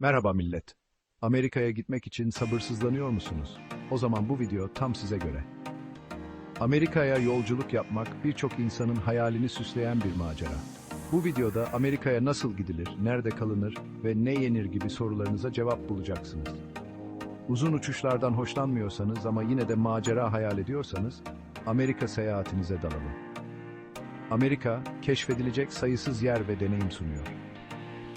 Merhaba millet. Amerika'ya gitmek için sabırsızlanıyor musunuz? O zaman bu video tam size göre. Amerika'ya yolculuk yapmak birçok insanın hayalini süsleyen bir macera. Bu videoda Amerika'ya nasıl gidilir, nerede kalınır ve ne yenir gibi sorularınıza cevap bulacaksınız. Uzun uçuşlardan hoşlanmıyorsanız ama yine de macera hayal ediyorsanız Amerika seyahatinize dalalım. Amerika, keşfedilecek sayısız yer ve deneyim sunuyor.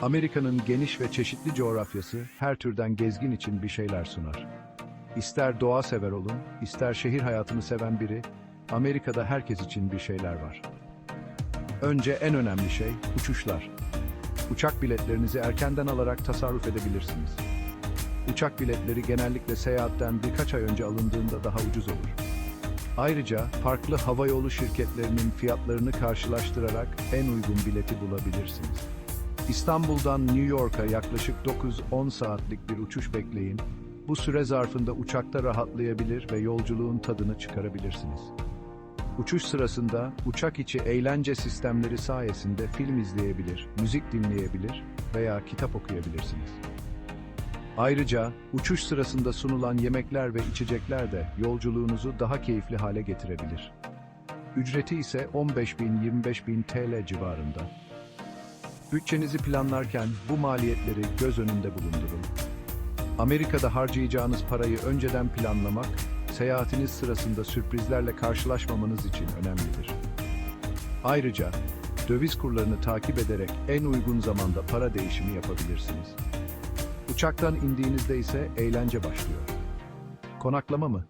Amerika'nın geniş ve çeşitli coğrafyası her türden gezgin için bir şeyler sunar. İster doğa sever olun, ister şehir hayatını seven biri, Amerika'da herkes için bir şeyler var. Önce en önemli şey uçuşlar. Uçak biletlerinizi erkenden alarak tasarruf edebilirsiniz. Uçak biletleri genellikle seyahatten birkaç ay önce alındığında daha ucuz olur. Ayrıca farklı havayolu şirketlerinin fiyatlarını karşılaştırarak en uygun bileti bulabilirsiniz. İstanbul'dan New York'a yaklaşık 9-10 saatlik bir uçuş bekleyin. Bu süre zarfında uçakta rahatlayabilir ve yolculuğun tadını çıkarabilirsiniz. Uçuş sırasında uçak içi eğlence sistemleri sayesinde film izleyebilir, müzik dinleyebilir veya kitap okuyabilirsiniz. Ayrıca uçuş sırasında sunulan yemekler ve içecekler de yolculuğunuzu daha keyifli hale getirebilir. Ücreti ise 15.000-25.000 TL civarında. Bütçenizi planlarken bu maliyetleri göz önünde bulundurun. Amerika'da harcayacağınız parayı önceden planlamak, seyahatiniz sırasında sürprizlerle karşılaşmamanız için önemlidir. Ayrıca döviz kurlarını takip ederek en uygun zamanda para değişimi yapabilirsiniz. Uçaktan indiğinizde ise eğlence başlıyor. Konaklama mı?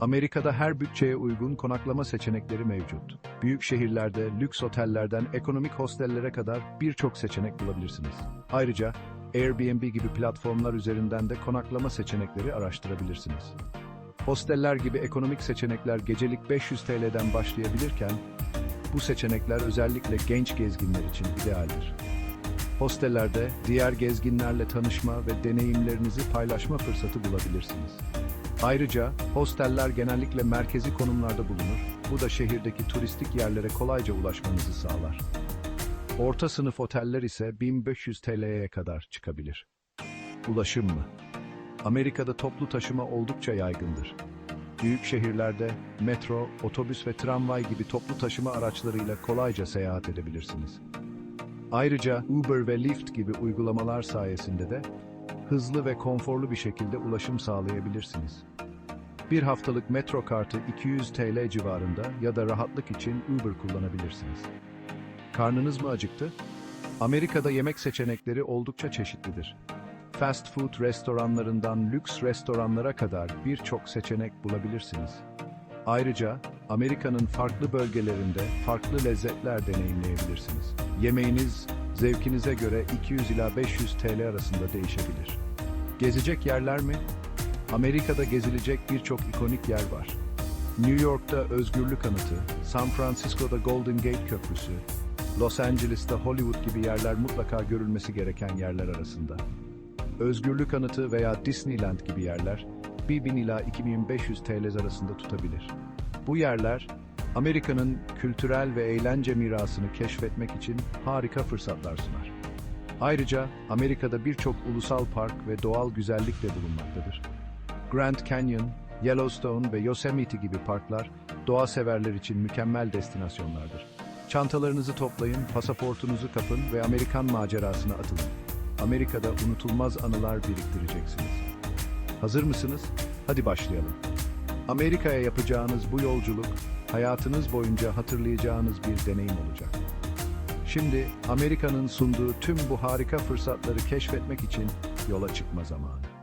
Amerika'da her bütçeye uygun konaklama seçenekleri mevcut. Büyük şehirlerde lüks otellerden ekonomik hostellere kadar birçok seçenek bulabilirsiniz. Ayrıca Airbnb gibi platformlar üzerinden de konaklama seçenekleri araştırabilirsiniz. Hosteller gibi ekonomik seçenekler gecelik 500 TL'den başlayabilirken, bu seçenekler özellikle genç gezginler için idealdir. Hostellerde diğer gezginlerle tanışma ve deneyimlerinizi paylaşma fırsatı bulabilirsiniz. Ayrıca hosteller genellikle merkezi konumlarda bulunur. Bu da şehirdeki turistik yerlere kolayca ulaşmanızı sağlar. Orta sınıf oteller ise 1500 TL'ye kadar çıkabilir. Ulaşım mı? Amerika'da toplu taşıma oldukça yaygındır. Büyük şehirlerde metro, otobüs ve tramvay gibi toplu taşıma araçlarıyla kolayca seyahat edebilirsiniz. Ayrıca Uber ve Lyft gibi uygulamalar sayesinde de hızlı ve konforlu bir şekilde ulaşım sağlayabilirsiniz. Bir haftalık metro kartı 200 TL civarında ya da rahatlık için Uber kullanabilirsiniz. Karnınız mı acıktı? Amerika'da yemek seçenekleri oldukça çeşitlidir. Fast food restoranlarından lüks restoranlara kadar birçok seçenek bulabilirsiniz. Ayrıca Amerika'nın farklı bölgelerinde farklı lezzetler deneyimleyebilirsiniz. Yemeğiniz zevkinize göre 200 ila 500 TL arasında değişebilir. Gezecek yerler mi? Amerika'da gezilecek birçok ikonik yer var. New York'ta Özgürlük Anıtı, San Francisco'da Golden Gate Köprüsü, Los Angeles'ta Hollywood gibi yerler mutlaka görülmesi gereken yerler arasında. Özgürlük Anıtı veya Disneyland gibi yerler 1000 ila 2500 TL arasında tutabilir. Bu yerler Amerika'nın kültürel ve eğlence mirasını keşfetmek için harika fırsatlar sunar. Ayrıca Amerika'da birçok ulusal park ve doğal güzellik de bulunmaktadır. Grand Canyon, Yellowstone ve Yosemite gibi parklar doğa severler için mükemmel destinasyonlardır. Çantalarınızı toplayın, pasaportunuzu kapın ve Amerikan macerasına atılın. Amerika'da unutulmaz anılar biriktireceksiniz. Hazır mısınız? Hadi başlayalım. Amerika'ya yapacağınız bu yolculuk, hayatınız boyunca hatırlayacağınız bir deneyim olacak. Şimdi Amerika'nın sunduğu tüm bu harika fırsatları keşfetmek için yola çıkma zamanı.